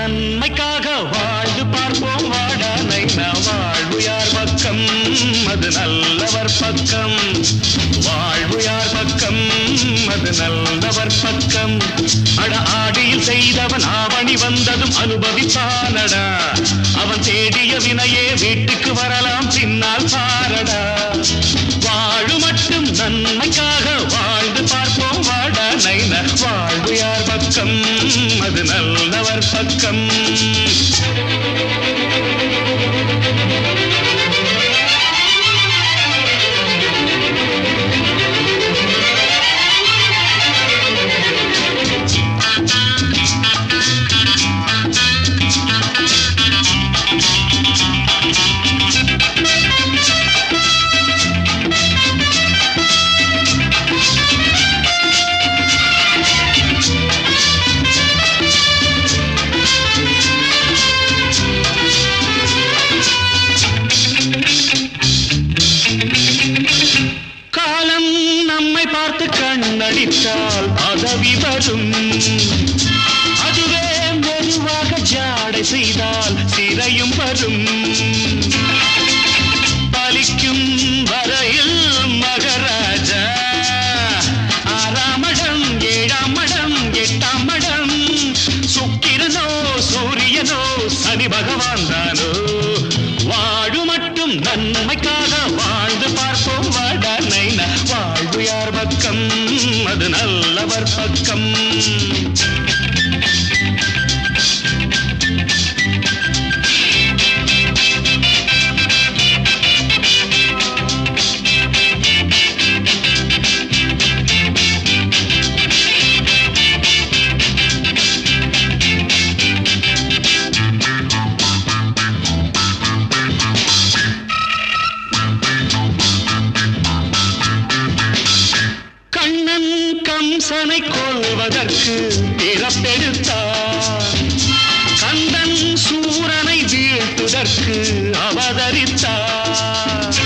நன்மைக்காக வாழ்ந்து பார்ப்போம். வாடானை வாழ்வு யார் பக்கம். அது நல்லவர் பக்கம். வாழ்வு யார் பக்கம். அது நல்லவர் பக்கம். அட ஆடியில் செய்தவன் ஆவணி வந்ததும் அனுபவிப்பானடா. அவன் தேடிய வினையே வீட்டுக்கு வரலாம். பின்னால் பாரடா. வாழு மட்டும் நன்மைக்காக வாழ்ந்து பார்ப்போம். வாடானை வாழ்வு யார் பக்கம். Thank you. பதவி வரும் அதுவே மெதுவாக ஜாடை செய்தால் சிறையும் வரும். பலிக்கும் வரையில் மகராஜா ஆறாம் மடம் ஏழாம் மடம் எட்டாம் மடம் சுக்கிரனோ சூரியனோ சனி பகவான் தானோ? வாழு மட்டும் நன்மைக்காக வாழ்ந்து பார்ப்போம் வாட வாழ்வு யார் பக்கம்? அது நல்ல பக்கம் கொல்வதற்கு பிறப்பெடுத்தார் கந்தன் சூரனை வீழ்த்துதற்கு அவதரித்தார்